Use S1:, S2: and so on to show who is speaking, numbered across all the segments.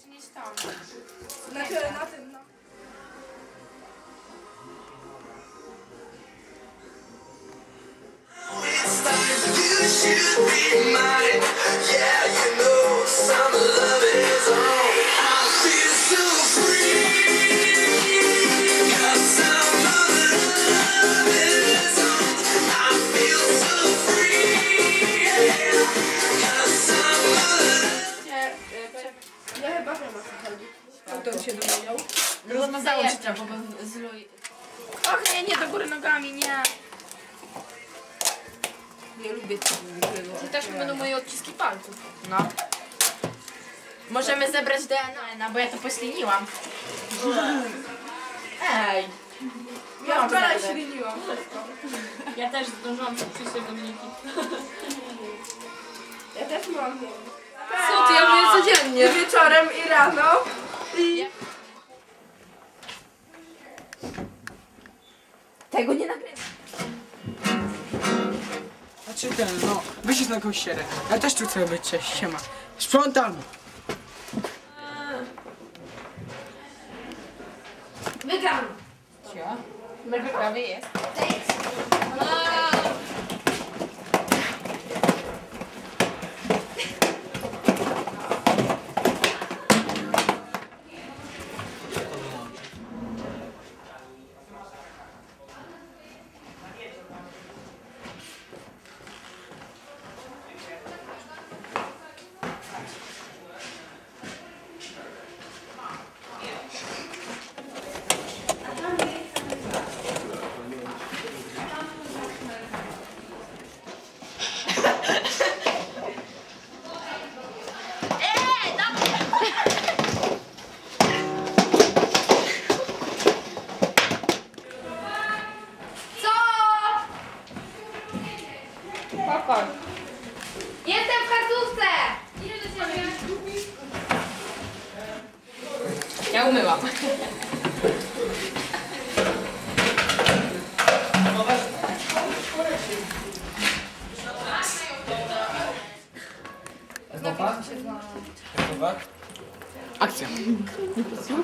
S1: Przynieś tam.
S2: Znaczy na tym, no.
S3: You should be mine. Yeah,
S2: ja chyba wiem o co chodzi. Kto się dowiedział?
S1: Rozmazało się trzeba, bo z Lui...
S2: Och nie, nie, do góry nogami, nie. Nie lubię tego.
S1: To też będą moje odciski palców.
S2: No.
S1: Możemy zebrać DNA, bo ja to pośliniłam. Ej!
S2: Ja wczoraj śliniłam wszystko.
S1: Ja też zdążyłam przyjść do Dominiki.
S2: Ja też mam.
S1: Co ty, ja mówię codziennie.
S2: Wieczorem i rano. I...
S1: Tego nie nagrywam.
S4: Znaczy ten, no, wyjść na jakąś sierę. Ja też tu chcę być, cześć, siema. Sprzątam!
S1: Wygram! Mega prawie jest.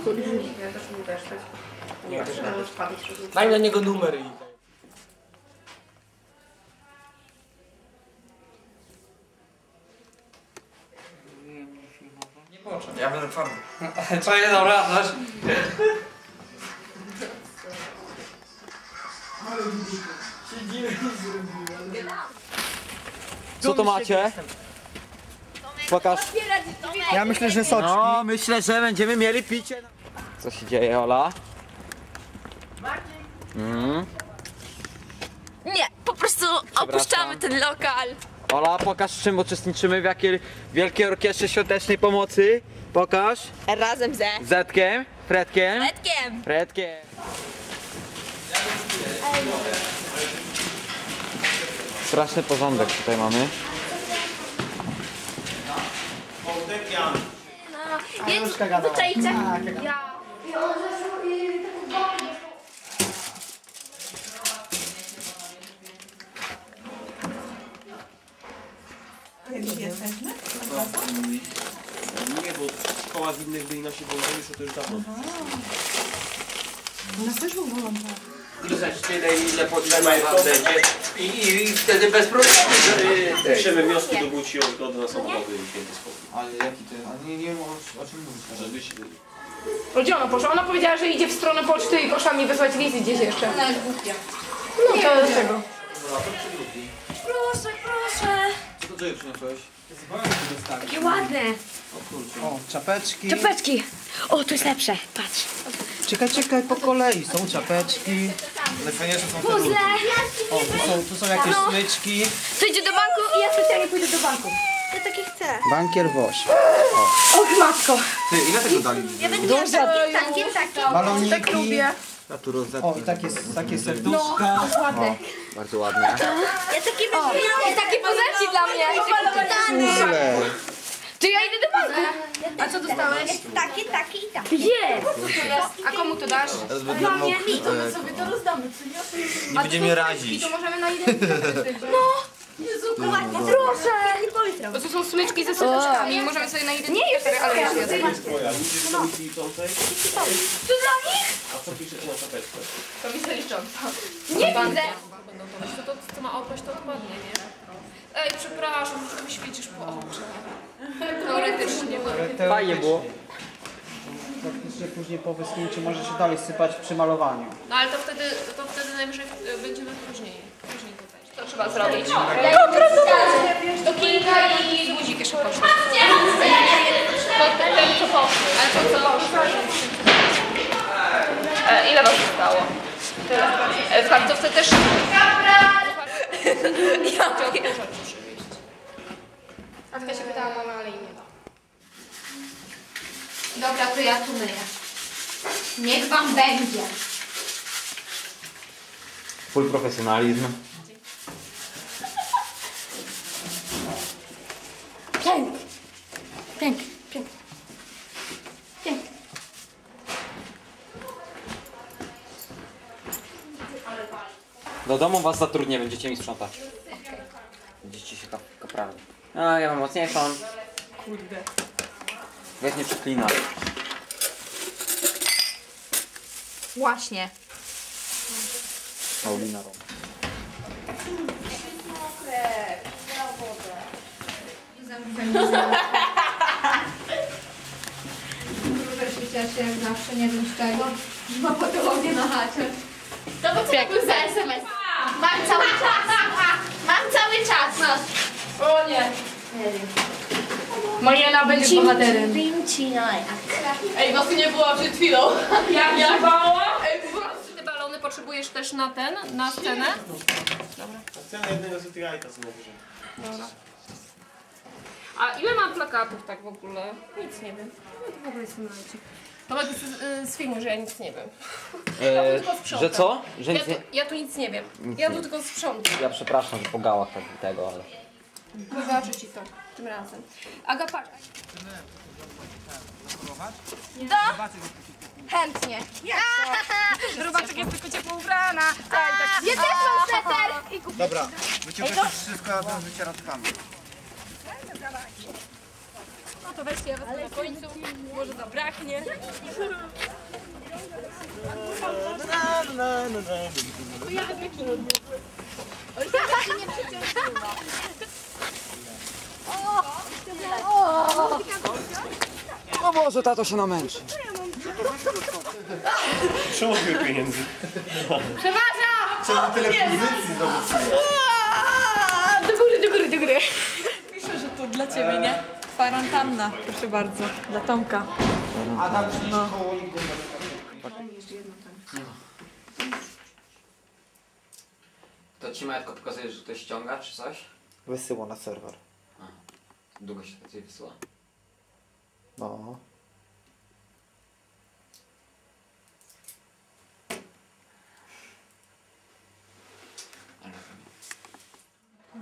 S1: Ja
S2: też nie tak. Nie, możesz padać.
S4: Daj na niego numer i...
S5: Ja będę twardy.
S4: Co nie dobra, znasz?
S6: Co to macie? Pokaż.
S7: Ja myślę, że soczki.
S6: No, myślę, że będziemy mieli picie. Co się dzieje, Ola? Mm.
S1: Nie, po prostu opuszczamy ten lokal.
S6: Ola, pokaż w czym uczestniczymy, w jakiej wielkiej orkiestrze świątecznej pomocy. Pokaż.
S1: Razem ze
S6: Zetkiem, Fredkiem.
S1: Letkiem.
S6: Fredkiem. Straszny porządek tutaj mamy.
S1: Jedź, wyczajcie. Ja.
S5: To już dawno.
S6: Ile zaś tyle, ile potrzeba wam będzie. I, i, I wtedy bez problemu.
S5: Piszemy wnioski do Buci o zgodę na samochowy i święty spokój.
S7: Ale jaki ty? A nie, nie wiem o, o czym mówisz.
S5: Żeby się...
S2: To Gdzie ona poszła? Ona powiedziała, że idzie w stronę poczty i poszła mi wysłać list gdzieś jeszcze.
S1: Ona jest głupia.
S2: No to dlaczego?
S1: Proszę, proszę.
S7: Co to czego przyniosłeś?
S1: Jakie ładne.
S7: O, czapeczki.
S1: Czapeczki. O, to jest lepsze. Patrz.
S7: Czekaj, czekaj, po kolei. Są czapeczki. Najfajniejsze są te
S1: Puzzle.
S7: O, tu są, tu są jakieś smyczki.
S1: To idzie do banku i ja specjalnie pójdę do banku. Ja takie chcę.
S7: Bankier Woś.
S2: Och matko.
S7: Ty, ile tego dali?
S1: Ja będę miała takie, takie, takie.
S7: Baloniki.
S2: Tak lubię.
S6: Ja tu rozetnę.
S7: O, i takie, takie serduszka.
S1: Ładne.
S6: Bardzo ładnie.
S1: Ja takie będę miała. I takie prezerci dla mnie.
S7: Tyle.
S2: Ty ja idę do banku. A co dostałeś?
S1: Takie, takie i takie. Jest.
S2: A komu to dasz?
S7: Teraz będę mógł...
S2: sobie to rozdamy.
S7: Nie będziemy
S2: I
S7: razić.
S2: to możemy na identyfikację. No.
S1: Proszę, nie powiedz
S8: Bo to są smyczki ze serduszkami. Możemy sobie na identyfikator, ale już
S5: do misji liczącej,
S1: To dla nich?
S5: a co piszecie na czapeczce?
S8: Komisja licząca.
S1: Nie widzę.
S8: Będą to to, to ma opaść, to odpadnie, nie? Ej, przepraszam, że mi świecisz po oczach. Teoretycznie.
S6: Fajnie było.
S7: Faktycznie później po wyschnięciu może się dalej sypać przy malowaniu.
S8: No ale to wtedy, to wtedy najwyżej y, będziemy później. Później tutaj. Co trzeba zrobić? Do kilka i guzik jeszcze poszło. To ten, co poszło. Ale to co? E, ile was zostało? Tyle. E, w kartówce też... Ja Atka się pytała mamy, ale i nie ma.
S1: Dobra, to ja tu myję. Niech wam będzie.
S6: Full profesjonalizm.
S1: Pięknie. Pięknie, pięknie. Pięknie.
S6: Do domu was zatrudnię, będziecie mi sprzątać. Będziecie się kap kaprali. A, ja mam mocniejszą.
S4: Kurde.
S6: Weź nie przeklinaj.
S1: Właśnie.
S6: Paulina Roma.
S1: Świeciła się jak zawsze, nie wiem z czego. Ma patologię na chacie. To po co to był za SMS? Mam cały czas. Mam cały czas.
S8: O nie!
S1: Nie wiem.
S8: Mariana będzie bohaterem. Ej, was nie było przed chwilą. Ja ja bała. Ej, po prostu. Te balony potrzebujesz też na ten, na scenę?
S5: Cena jednego Zetyrajta są najwyżej.
S8: A ile mam plakatów tak w ogóle? Nic nie wiem. No to w ogóle jest momencik. Tomek z, y, z filmu, że ja nic nie wiem.
S6: Eee,
S8: tylko sprzątam.
S6: że co? Że
S8: Ja
S6: nic
S8: tu,
S6: nie...
S8: ja tu nic nie wiem.
S6: Nic
S8: Ja
S6: nie
S8: tu tylko sprzątam.
S6: Ja przepraszam, że po gałach tak tego, ale...
S8: Wybaczę ci to tym razem. Aga, patrz.
S1: Chętnie.
S8: Robaczek jest tylko ciepło ubrana.
S1: Ja też mam sweter. I
S7: Dobra, wyciągacie wszystko z wycieraczkami.
S8: No to weźcie, ja wezmę na końcu. Może zabraknie.
S6: O Boże, tato się namęczy.
S5: Przełożył pieniędzy.
S8: Przepraszam!
S7: Tyle pozycji zdobyć.
S8: Do góry, do góry, do góry.
S2: Piszę, że to dla ciebie, nie? Kwarantanna, proszę bardzo, dla Tomka.
S7: A tam przyjść koło nigdy
S6: To ci Majtko pokazuje, że ktoś ściąga czy coś?
S7: Wysyło na serwer.
S6: Długo się to coś wysyła.
S7: No.
S6: Ale...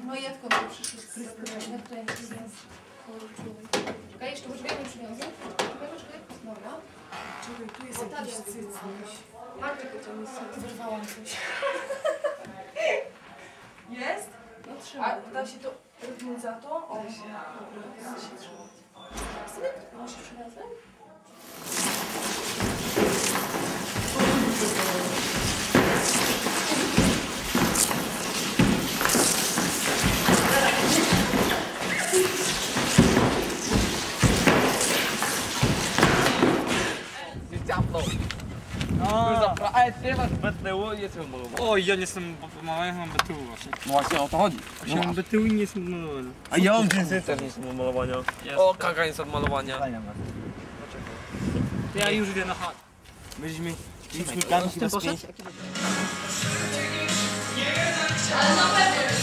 S8: No jadko mi przyszło. Czekaj, jeszcze poczekaj, nie przywiązę. Czekaj, poczekaj. Dobra.
S4: Czekaj, tu jest jakiś cycuś.
S8: Marta pociągnij sobie. Wyrwałam coś.
S4: Jest?
S8: No
S4: A
S8: trzymaj.
S4: Da się to robić za to? O, dobra, da się trzymać.
S8: Musisz przywiązać?
S6: Ale ty masz BTU jestem malowany.
S9: Oj, ja nie jestem malowany, mam BTU właśnie.
S6: No właśnie o to chodzi.
S9: Ja mam BTU i nie jestem malowany.
S5: A ja mam więcej też nie są malowania.
S9: O, kaga jest od malowania. Ja już idę na chatę.
S5: Będziesz mi licznikami chyba z pięć.
S8: Masz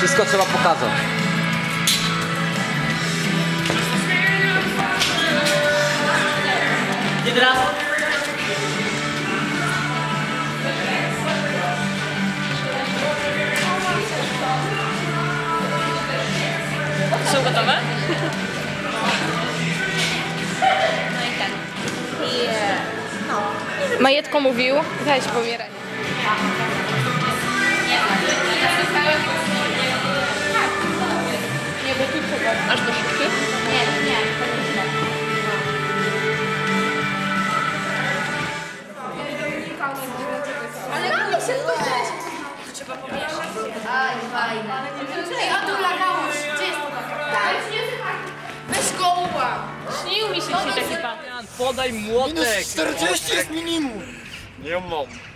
S6: Wszystko trzeba pokazać.
S9: Nie teraz?
S8: Są gotowe? Majetko mówił, weź pomieraj.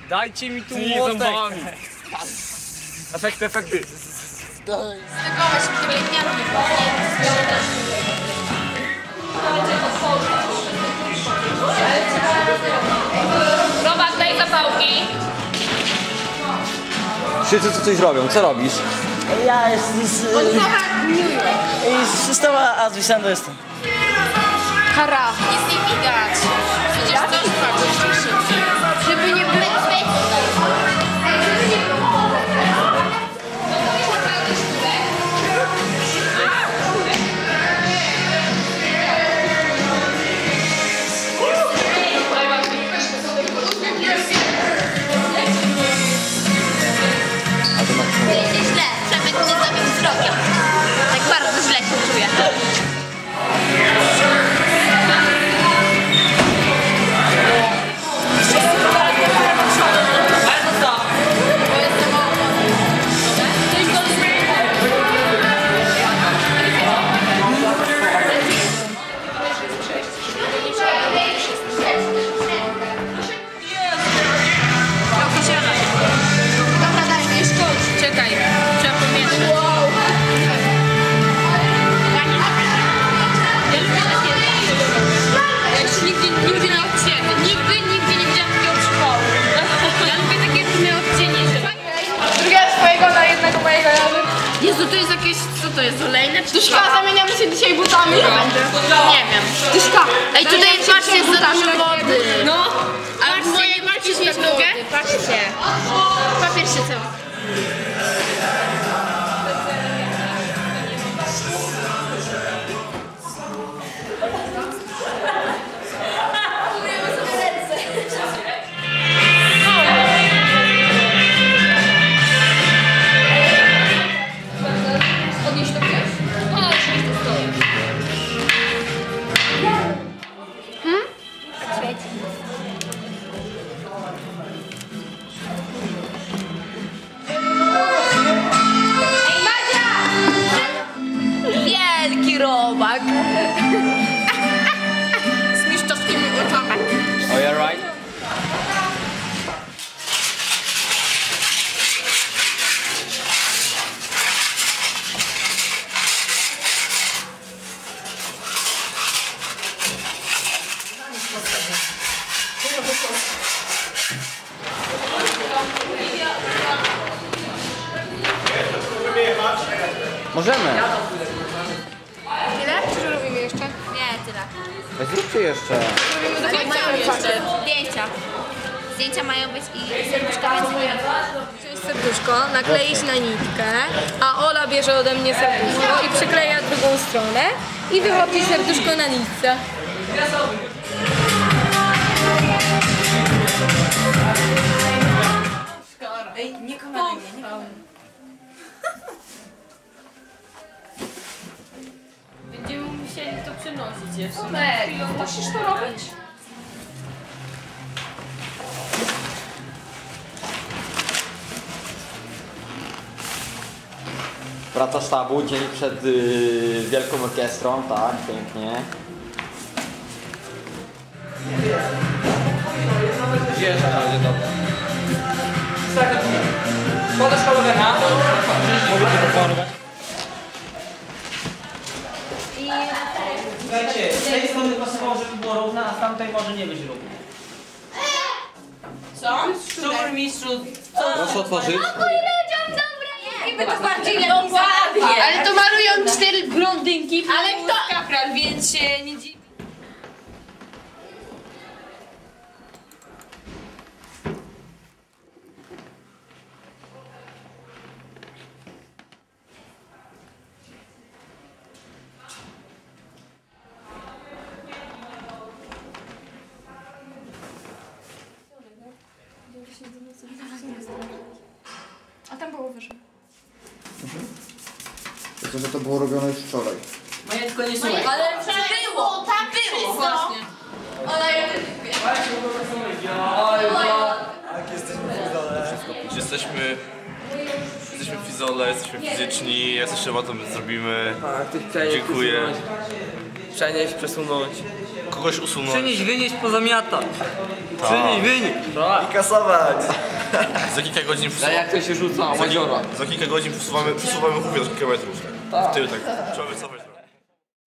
S9: Dajcie mi tu młotek! Efekty, efekty.
S1: Stykować się pielęgniarki.
S8: Robak, daj zapałki.
S6: Wszyscy tu coś robią, co robisz?
S10: Ja jestem z, z Stoła Azwisando jestem.
S1: Kara. Nic nie widać. Przecież coś patrzysz. Żeby
S8: jakieś, co to jest, olejne czy
S1: Tyszka, zamieniamy się dzisiaj butami.
S8: Nie wiem.
S1: Tyszka.
S8: Ej, tutaj patrzcie, jest za dużo wody.
S1: No.
S8: A w mojej mieć nogę? Patrzcie. Papier się cały.
S6: Możemy.
S1: Tyle? Czy robimy jeszcze? Nie, tyle.
S6: Zróbcie jeszcze.
S1: Mają jeszcze zdjęcia. Zdjęcia mają być i serduszka
S2: Wziąć serduszko, nakleić na nitkę, a Ola bierze ode mnie serduszko i przykleja drugą stronę i wychodzi serduszko na nitce. Ej, nie kameruj mnie, nie
S8: musieli to przenosić jeszcze. Musisz to robić?
S6: Praca sztabu dzień przed y, Wielką Orkiestrą, tak, pięknie.
S11: Gdzie jest na razie dobra?
S9: Podasz kolegę Mogę cię pokorować?
S2: Dajcie.
S7: tej strony pasowało, żeby było równe, a z tamtej może nie być równe.
S1: Co?
S7: Szczur, mistrzu,
S12: Proszę otworzyć.
S2: Jakby to bardziej lepiej
S1: Dokładnie.
S2: Ale to malują cztery blondynki,
S1: Ale kto-
S2: kapral, więc się nie dziwi.
S13: A tam było wyżej.
S14: To, że to było robione już wczoraj.
S7: Moje tylko nie słuchaj.
S1: Ale było, tak było. Właśnie.
S13: Ona jak
S15: Jesteśmy, jesteśmy fizole, jesteśmy fizyczni, jak coś trzeba to my zrobimy.
S6: Tak, tych przenieść,
S15: Dziękuję.
S6: przesunąć. Przenieść, przesunąć.
S15: Kogoś usunąć.
S6: Przynieść, wynieść, pozamiatać.
S15: Tak.
S6: Przynieść, wynieść. Tak.
S14: Kasować!
S15: Za kilka godzin przesuwamy,
S6: jak to się rzuca?
S15: za, za kilka godzin przesuwamy, przesuwamy chówkę do kilka metrów.
S6: Tak.
S15: Tyle tak. Trzeba wycofać.